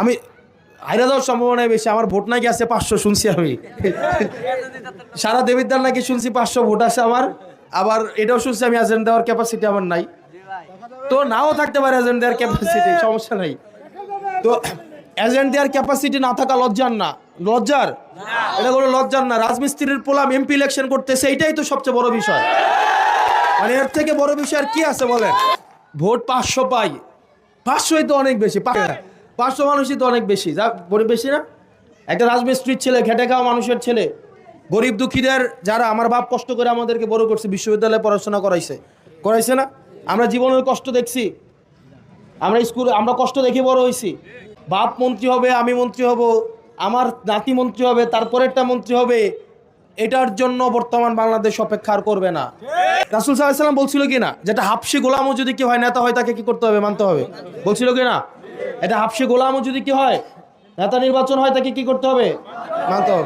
আমি হাইরা যাওয়ার সম্ভাবনাই বেশি, আমার ভোট নাকি আছে পাঁচশো, শুনছি আমি। সারা দেবিদ্যার নাকি শুনছি পাঁচশো ভোট আছে আমার, আবার এটাও শুনছি আমি এজেন্ট দেওয়ার ক্যাপাসিটি আমার নাই। তো নাও থাকতে পারে এজেন্ট দেওয়ার ক্যাপাসিটি সমস্যা নাই। তো এজেন্ট দেওয়ার ক্যাপাসিটি না থাকা লজ্জার না, লজ্জার? এটা কোনো লজ্জার না, রাজমিস্ত্রির পোলাম এমপি ইলেকশন করতেছে, এইটাই তো সবচেয়ে বড় বিষয়। মানে এর থেকে বড় বিষয় আর কি আছে বলেন? ভোট পাঁচশো পাই, পাঁচশোই তো অনেক বেশি পাঁচশো মানুষই তো অনেক বেশি। যা গরিব বেশি না? একটা রাজমিস্ত্রির ছেলে খেটে খাওয়া মানুষের ছেলে, গরিব দুঃখীদের যারা আমার বাপ কষ্ট করে আমাদেরকে বড় করছে, বিশ্ববিদ্যালয়ে পড়াশোনা করাইছে করাইছে না? আমরা জীবনের কষ্ট দেখছি। আমরা স্কুল, আমরা কষ্ট দেখে বড় হয়েছি বাপ মন্ত্রী হবে, আমি মন্ত্রী হব, আমার নাতি মন্ত্রী হবে তারপরেরটা মন্ত্রী হবে, এটার জন্য বর্তমান বাংলাদেশ অপেক্ষা আর করবে না। রাসুল সাল্লাম বলছিল কি না? যেটা হাফসি গোলামও যদি কি হয়, নেতা হয়, তাকে কি করতে হবে? মানতে হবে। বলছিল কি না? এটা হাফসি গোলামও যদি কি হয়, নেতা নির্বাচন হয় তাকে কি করতে হবে? মানতে হবে।